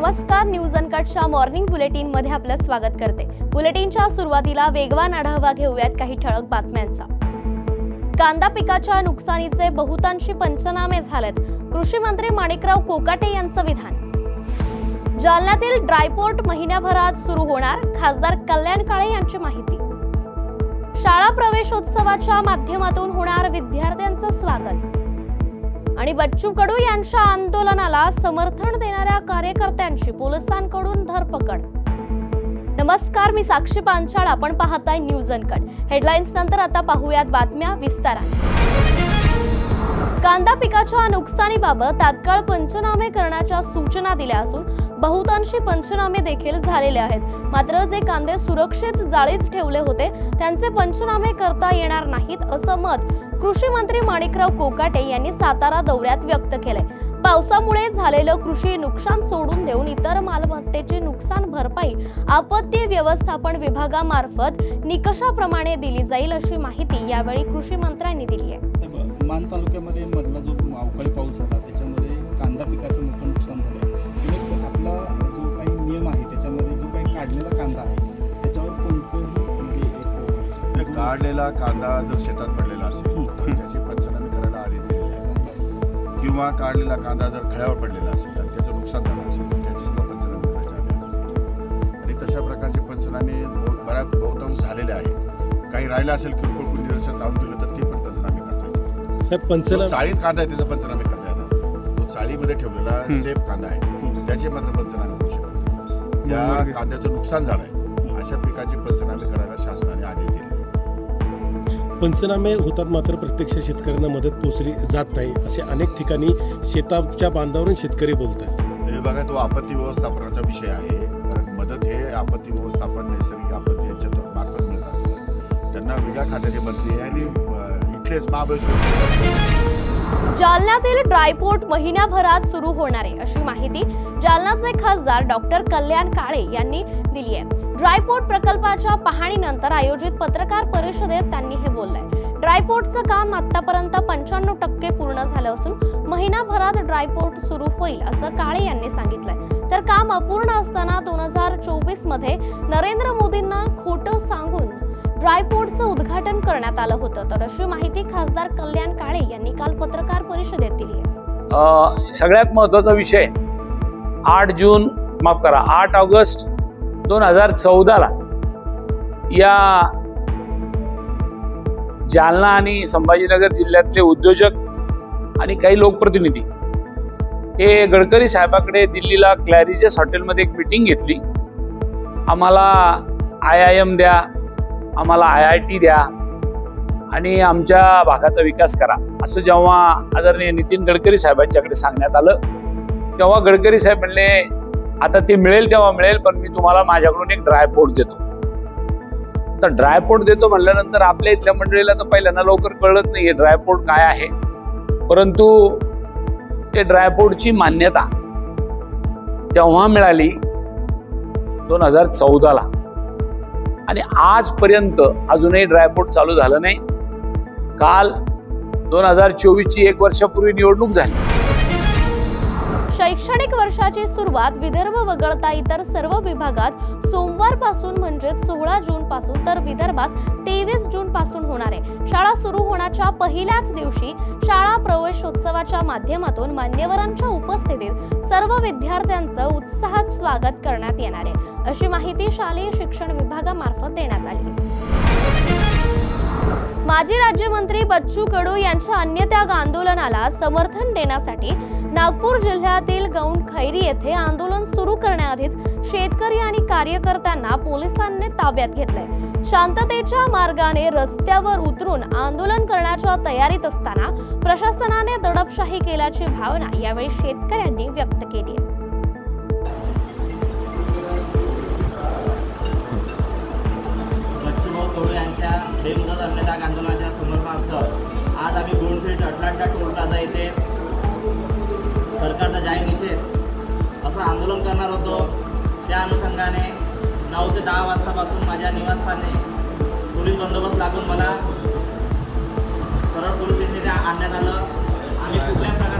नमस्कार news अनकटच्या morning बुलेटिनमध्ये आपलं स्वागत करते. बुलेटिनच्या सुरुवातीला वेगवान आढावा घेऊयात काही ठळक बातम्यांचा. कांदा पिकाच्या नुकसानीचे बहुतांशी पंचनामे झालेत. कृषी मंत्री माणिकराव कोकाटे यांचं विधान. जालन्यातील ड्रायपोर्ट महिन्याभरात सुरू होणार खासदार कल्याण काळे यांची माहिती. शाळा प्रवेशोत्सवाच्या माध्यमातून होणार विद्यार्थ्यांचं स्वागत. आणि बच्चू कडू यांच्या आंदोलनाला समर्थन देणाऱ्या कार्यकर्त्यांची पोलिसांकडून धरपकड. नमस्कार मी साक्षी पांचाळ आपण पाहताय न्यूज अनकट. हेडलाईन्स नंतर आता पाहूयात बातम्या विस्तारात. कांदा पिकाच्या नुकसानीबाबत तात्काळ पंचनामे करण्याच्या सूचना दिल्या असून बहुतांशी पंचनामे देखील झालेले आहेत. मात्र जे कांदे सुरक्षित जाळीत ठेवले होते त्यांचे पंचनामे करता येणार नाहीत असं मत कृषी मंत्री माणिकराव कोकाटे यांनी सातारा दौऱ्यात व्यक्त केलंय. पावसामुळे झालेलं कृषी नुकसान सोडून देऊन इतर मालमत्तेची नुकसान भरपाई आपत्ती व्यवस्थापन विभागामार्फत निकषाप्रमाणे दिली जाईल अशी माहिती यावेळी कृषी मंत्र्यांनी दिली आहे. मान तालुक्यामध्ये मधला जो अवकाळी पाऊस झाला त्याच्यामध्ये कांदा पिकाचं मोठं नुकसान झालं. तुम्ही आपला जो काही नियम आहे त्याच्यामध्ये जो काही काढलेला कांदा आहे त्याच्यावर कोणतंही म्हणजे काढलेला कांदा जर शेतात पडलेला असेल त्याची पंचनामे करायला आधीच दिलेली आहे किंवा काढलेला कांदा जर खळ्यावर पडलेला असेल आणि त्याचं नुकसान झालं असेल तर त्याची सुद्धा पंचनामे करायची आहे. आणि तशा प्रकारचे पंचनामे बऱ्याच बहुतांश झालेले आहेत काही राहिलं असेल किरकोळ कोणी निरसन जाऊन दिलं तर ते पण पंचनामे करता जो पंचनामे चाळीत कांदा आहे त्याचा पंचनामे करता येणार तो चाळीमध्ये ठेवलेला. सेफ कांदा आहे त्याचे मात्र पंचनामे होऊ शकत नाही. ज्या बरोबर. कांद्याचं नुकसान झालंय अशा पिकाचे पंचनामे करायला पंचनामे होतात मात्र प्रत्यक्ष शेतकऱ्यांना मदत पोचली जात नाही असे अनेक ठिकाणी शेताच्या बांधावरून शेतकरी बोलतात हे बघा तो आपत्ती व्यवस्थापनाचा विषय आहे. कारण मदत हे आपत्ती व्यवस्थापन नैसर्गिक आपत्ती यांच्या मार्फत मिळत असतं. त्यांना वेगळ्या खात्याचे मंत्री आणि इथलेच महाबळेश्वर जालन्यातील ड्रायपोर्ट महिन्याभरात सुरू होणार आहे अशी माहिती जालन्याचे खासदार डॉक्टर कल्याण काळे यांनी दिली आहे. ड्रायपोर्ट प्रकल्पाच्या पाहणीनंतर आयोजित पत्रकार परिषदेत त्यांनी हे बोललंय ड्रायपोर्टचं काम आतापर्यंत पंच्याण्णव टक्के पूर्ण झालं असून महिनाभरात ड्रायपोर्ट सुरू होईल असं काळे यांनी सांगितलंय. तर काम अपूर्ण असताना दोन हजार चोवीसमध्ये नरेंद्र मोदींना खोटं सांगून ड्रायपोर्टचं उद्घाटन करण्यात आलं होतं. तर अशी माहिती खासदार कल्याण काळे यांनी काल पत्रकार परिषदेत दिली सगळ्यात महत्त्वाचा विषय आठ जून माफ करा आठ ऑगस्ट दोन हजार चौदाला या जालना आणि संभाजीनगर जिल्ह्यातले उद्योजक आणि काही लोकप्रतिनिधी हे गडकरी साहेबाकडे दिल्लीला क्लॅरिजस हॉटेलमध्ये एक मिटिंग घेतली. आम्हाला आय आय एम द्या आम्हाला आय आय टी द्या आणि आमच्या भागाचा विकास करा असं जेव्हा आदरणीय नितीन गडकरी साहेबांच्याकडे सांगण्यात आलं तेव्हा गडकरी साहेब म्हणले आता ते मिळेल तेव्हा मिळेल पण मी तुम्हाला माझ्याकडून एक ड्रायपोर्ट देतो. तर ड्रायपोर्ट देतो म्हणल्यानंतर आपल्या इथल्या मंडळीला तर पहिल्यांदा लवकर कळत नाही हे ड्रायपोर्ट काय आहे. परंतु ते ड्रायपोर्टची मान्यता तेव्हा मिळाली दोन हजार चौदाला आणि आजपर्यंत अजूनही ड्रायपोर्ट चालू झालं नाही. काल दोन हजार चोवीसची एक वर्षापूर्वी निवडणूक झाली. शैक्षणिक वर्षाची सुरुवात विदर्भ वगळता इतर सर्व विभागात सोमवारपासून म्हणजेच सोळा जून पासून तर विदर्भात तेवीस जून पासून होणार आहे. शाळा सुरू होण्याच्या पहिल्याच दिवशी शाळा प्रवेशोत्सवाच्या माध्यमातून मान्यवरांच्या उपस्थितीत सर्व विद्यार्थ्यांचं उत्साहात स्वागत करण्यात येणार आहे. अशी माहिती शालेय शिक्षण विभागामार्फत देण्यात आली. माजी राज्यमंत्री बच्चू कडू यांच्या अन्यत्याग आंदोलनाला समर्थन देण्यासाठी नागपूर जिल्ह्यातील गौंड खैरी येथे आंदोलन सुरू करण्याआधीच शेतकरी आणि कार्यकर्त्यांना पोलिसांनी ताब्यात घेतलंय. शांततेच्या मार्गाने रस्त्यावर उतरून आंदोलन करण्याच्या तयारीत असताना प्रशासनाने दडपशाही केल्याची भावना यावेळी शेतकऱ्यांनी व्यक्त केली आहे. यांच्या बेमुदत अन्नदाग आंदोलनाच्या समर्थनार्थ आज आम्ही गोंडफीट अटलांटा टोल प्लाझा येथे निषेध असं आंदोलन करणार होतो. त्या अनुषंगाने नऊ ते दहा वाजतापासून माझ्या निवासस्थानी पोलीस बंदोबस्त लागून मला सरळ पोलीस स्टेशन आणण्यात आलं. आम्ही कुठल्या प्रकारे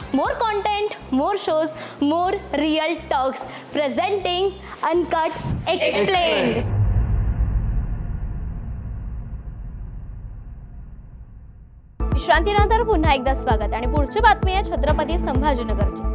More content more shows more real talks presenting uncut explain विश्रांतीनंतर पुन्हा एकदा स्वागत. आणि पुढची बातमी आहे छत्रपती संभाजीनगरची.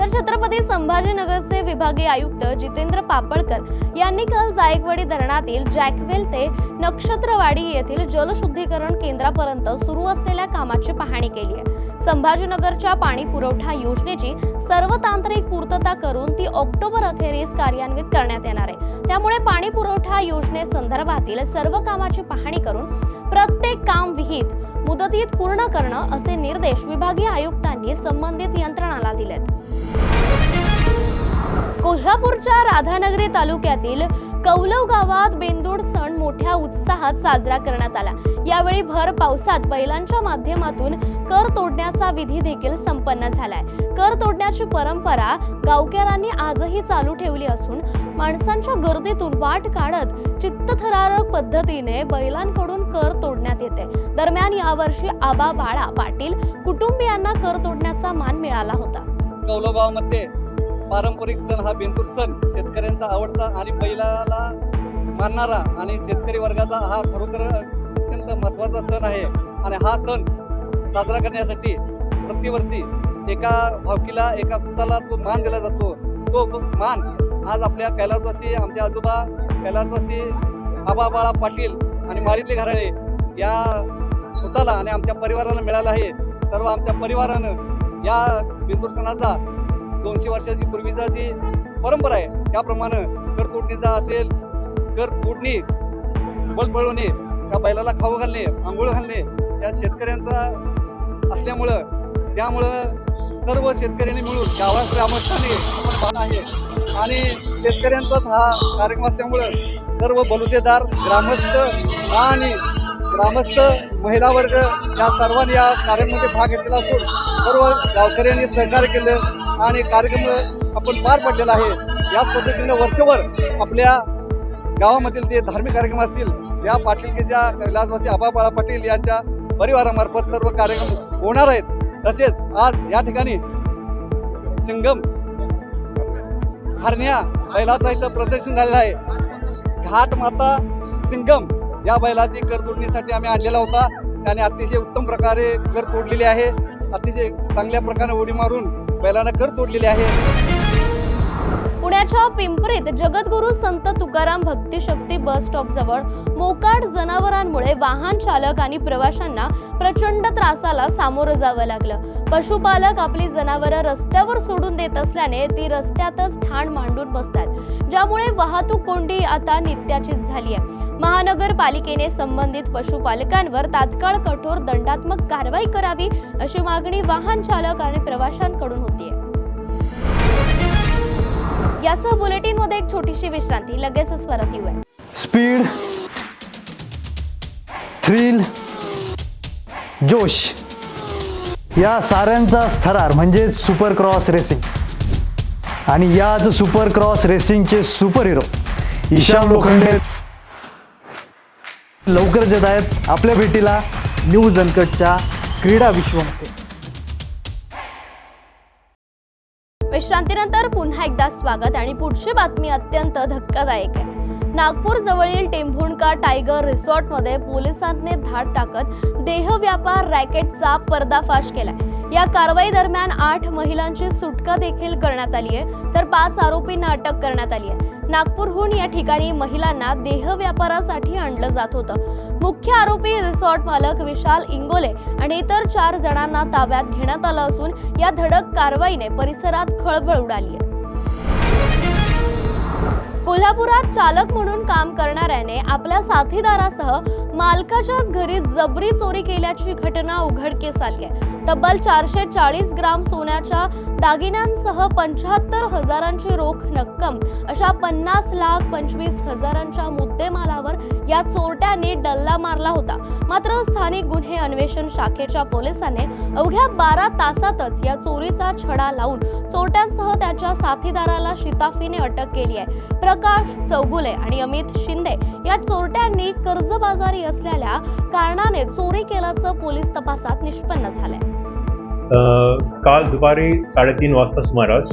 तर छत्रपती संभाजीनगरचे विभागीय आयुक्त जितेंद्र पापळकर यांनी काल जायकवाडी धरणातील जॅकवेल ते नक्षत्रवाडी येथील जलशुद्धीकरण केंद्रापर्यंत सुरू असलेल्या कामाची पाहणी केली आहे. संभाजीनगरच्या पाणी पुरवठा योजनेची सर्व तांत्रिक पूर्तता करून ती ऑक्टोबर अखेरीस कार्यान्वित करण्यात येणार आहे. त्यामुळे पाणी पुरवठा योजनेसंदर्भातील सर्व कामाची पाहणी करून प्रत्येक काम विहित मुदतीत पूर्ण करणं असे निर्देश विभागीय आयुक्तांनी संबंधित यंत्रणाला दिलेत. कोल्हापूरच्या राधानगरी तालुक्यातील कौलव गावात बेंदूड सण मोठ्या उत्साहात साजरा करण्यात आला. यावेळी भर पावसात बैलांच्या माध्यमातून कर तोडण्याचा विधी देखील संपन्न झालाय. कर तोडण्याची परंपरा गावकऱ्यांनी आजही चालू ठेवली असून माणसांच्या गर्दीतून वाट काढत चित्तथरारक पद्धतीने बैलांकडून कर तोडण्यात येते. दरम्यान यावर्षी आबा बाळा पाटील कुटुंबियांना कर तोडण्याचा मान मिळाला होता. कौलगावमध्ये पारंपरिक सण हा बेंदूर सण. शेतकऱ्यांचा आवडता आणि बैलाला मानणारा आणि शेतकरी वर्गाचा हा खरोखर अत्यंत महत्त्वाचा सण आहे. आणि हा सण साजरा करण्यासाठी प्रतिवर्षी एका भावकीला एका पुताला तो मान दिला जातो. तो मान आज आपल्या कैलासवासी आमचे आजोबा कैलासवासी आबा बाळा पाटील आणि माळीतले घराणे या पुताला आणि आमच्या परिवाराला मिळाला आहे. सर्व आमच्या परिवारानं या बिंदूर सणाचा दोनशे वर्षाची पूर्वीचा जी परंपरा आहे त्याप्रमाणे कर तोडणीचा असेल कर तोडणी बळबळवणे त्या बैलाला खाऊ घालणे आंघोळ घालणे या शेतकऱ्यांचा असल्यामुळं त्यामुळं सर्व शेतकऱ्यांनी मिळून गावात ग्रामस्थांनी आपण पाहत आहे. आणि शेतकऱ्यांचाच हा कार्यक्रम असल्यामुळं सर्व बलुतेदार ग्रामस्थ आणि ग्रामस्थ महिला वर्ग या सर्वांनी या कार्यक्रमामध्ये भाग घेतलेला असून सर्व गावकऱ्यांनी सहकार्य केलं. आणि कार्यक्रम आपण पार पडलेला आहे. याच पद्धतीने वर्षभर आपल्या गावामधील जे धार्मिक कार्यक्रम असतील या पाटीलकीच्या कैलासवासी आबाबाळा पाटील यांच्या परिवारामार्फत सर्व कार्यक्रम होणार आहेत. तसेच आज या ठिकाणी सिंगम हरण्या बैलाचा इथं प्रदर्शन झालेलं आहे. घाट माता सिंगम या बैलाची कर तोडणीसाठी आम्ही आणलेला होता. त्याने अतिशय उत्तम प्रकारे कर तोडलेली आहे. अतिशय चांगल्या प्रकारे उडी मारून बैलांना कर तोडलेली आहे. पुण्याच्या पिंपरीत जगद्गुरू संत तुकाराम भक्तिशक्ती बस स्टॉप जवळ मोकाट जनावरांमुळे वाहन चालक आणि प्रवाशांना प्रचंड त्रासाला सामोरं जावं लागलं. पशुपालक आपली जनावरं रस्त्यावर सोडून देत असल्याने ती रस्त्यातच ठाण मांडून बसतात. ज्यामुळे वाहतूक कोंडी आता नित्याचीच झाली आहे महानगरपालिकेने संबंधित पशुपालकांवर तात्काळ कठोर दंडात्मक कारवाई करावी अशी मागणी वाहन चालक आणि प्रवाशांकडून होतीये. यासह बुलेटिनमध्ये एक छोटीशी विश्रांती लगेचच परत येऊ स्पीड थ्रिल जोश. या साऱ्यांचा थरार म्हणजे सुपर क्रॉस रेसिंग आणि याच सुपर क्रॉस रेसिंगचे सुपर हिरो ईशान लोखंडे लवकरच येत आहेत. आपल्या भेटीला न्यूज अनकटच्या क्रीडा विश्वमध्ये विश्रांतीनंतर पुन्हा एकदा स्वागत आणि पुढची बातमी अत्यंत धक्कादायक आहे. नागपूर जवळील टेंभुणका टायगर रिसॉर्टमध्ये पोलिसांनी धाड टाकत देह व्यापार रॅकेटचा पर्दाफाश केलाय. या कारवाई दरम्यान आठ महिलांची सुटका देखील करण्यात आली आहे. तर पाच आरोपींना अटक करण्यात आली आहे. नागपूरहून या ठिकाणी महिलांना देह व्यापारासाठी आणलं जात होतं. मुख्य आरोपी रिसॉर्ट मालक विशाल इंगोले आणि इतर चार जणांना ताब्यात घेण्यात आलं असून या धडक कारवाईने परिसरात खळबळ उडाली आहे. कोल्हापुरात चालक म्हणून काम करणाऱ्याने आपल्या साथीदारासह मालकाच्याच घरी जबरी चोरी केल्याची घटना उघडकीस आली आहे. तब्बल चारशे चाळीस ग्राम सोन्याच्या दागिन्यांसह पंच्याहत्तर हजारांची रोख रक्कम अशा पन्नास लाख पंचवीस हजारांच्या मुद्देमालावर या चोरट्यांनी डल्ला मारला होता. मात्र स्थानिक गुन्हे अन्वेषण शाखेच्या पोलिसांनी अवघ्या बारा तासातच या चोरीचा छडा लावून चोरट्यांसह त्याच्या साथीदाराला शिताफीने अटक केली आहे. प्रकाश चौगुले आणि अमित शिंदे या चोरट्यांनी कर्जबाजारी असलेल्या कारणाने चोरी केल्याचं पोलीस तपासात निष्पन्न झालंय. काल दुपारी साडेतीन वाजता सुमारास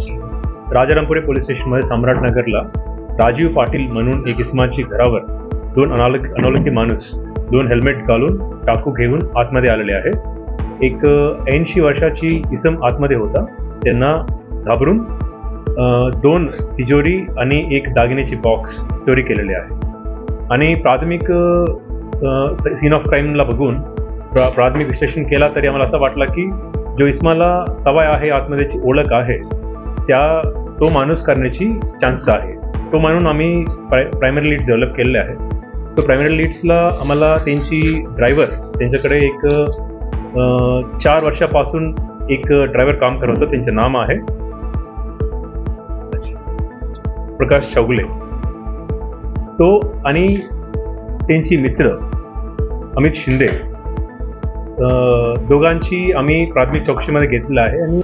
राजारामपुरी पोलीस स्टेशनमध्ये सम्राटनगरला राजीव पाटील म्हणून एक इस्माची घरावर दोन अनाल अनोळखी माणूस दोन हेल्मेट घालून टाकू घेऊन आतमध्ये आलेले आहे. एक ऐंशी वर्षाची इसम आतमध्ये होता. त्यांना घाबरून दोन तिजोरी आणि एक दागिन्याची बॉक्स चोरी केलेले आहे. आणि प्राथमिक सीन ऑफ क्राईमला बघून प्रा प्राथमिक विश्लेषण केला तरी आम्हाला असं वाटलं की जो इस्माला सवय आहे आतमध्येची ओळख आहे त्या तो माणूस करण्याची चान्स आहे. तो म्हणून आम्ही प्राय प्रायमरी लीड्स डेव्हलप केलेले आहे तो प्रायमरी लीड्सला आम्हाला त्यांची ड्रायव्हर त्यांच्याकडे एक चार वर्षापासून एक ड्रायव्हर काम करत होतं त्यांचं नाम आहे प्रकाश चौगले. तो आणि त्यांची मित्र अमित शिंदे. दोघांची आम्ही प्राथमिक चौकशीमध्ये घेतलेलं आहे आणि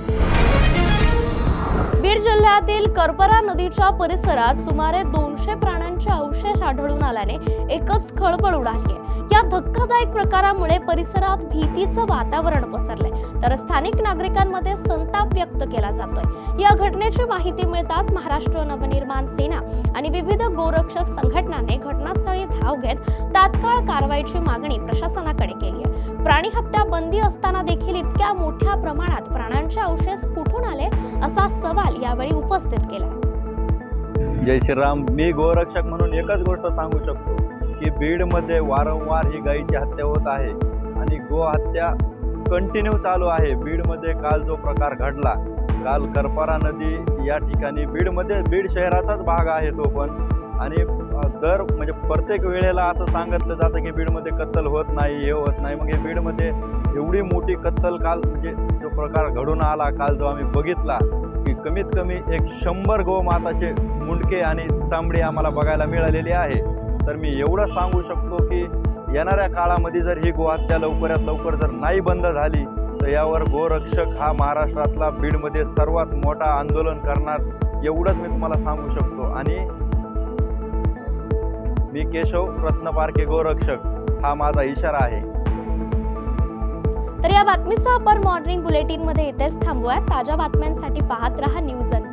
बीड जिल्ह्यातील करपरा नदीच्या परिसरात सुमारे दोनशे प्राण्यांचे अवशेष आढळून आल्याने एकच खळबळ उडाली आहे. या धक्कादायक प्रकारामुळे परिसरात भीतीचं वातावरण पसरलंय. तर स्थानिक नागरिकांमध्ये संताप व्यक्त केला जातोय. या घटनेची माहिती मिळताच महाराष्ट्र नवनिर्माण सेना आणि विविध गोरक्षक संघटनांनी घटनास्थळी धाव घेत तात्काळ कारवाईची मागणी प्रशासनाकडे केली आहे. प्राणी हत्या बंदी असताना देखील इतक्या मोठ्या प्रमाणात प्राण्यांचे अवशेष कुठून आले असा सवाल यावेळी उपस्थित केला. जय श्रीराम. मी गोरक्षक म्हणून एकच गोष्ट सांगू शकतो. की बीडमध्ये वारंवार ही गायीची हत्या होत आहे आणि गो हत्या कंटिन्यू चालू आहे. बीडमध्ये काल जो प्रकार घडला काल करपारा नदी या ठिकाणी बीडमध्ये बीड शहराचाच भाग आहे तो पण. आणि दर म्हणजे प्रत्येक वेळेला असं सांगितलं जातं की बीडमध्ये कत्तल होत नाही हे होत नाही. मग हे बीडमध्ये एवढी मोठी कत्तल काल म्हणजे जो प्रकार घडून आला काल जो आम्ही बघितला की कमीत कमी एक शंभर गोमाताचे मुंडके आणि चांबडी आम्हाला बघायला मिळालेली आहे. तर मी एवढं सांगू शकतो की येणाऱ्या काळामध्ये जर ही गोहत्या लवकरात लवकर जर नाही बंद झाली तर यावर गोरक्षक हा महाराष्ट्रातला बीडमध्ये सर्वात मोठा आंदोलन करणार एवढंच मी तुम्हाला सांगू शकतो. आणि मी केशव रत्नपारखे गोरक्षक हा माझा इशारा आहे. तर या बातमीचं आपण मॉर्निंग बुलेटिनमध्ये इथेच थांबूया ताज्या बातम्यांसाठी पाहत रहा न्यूज अन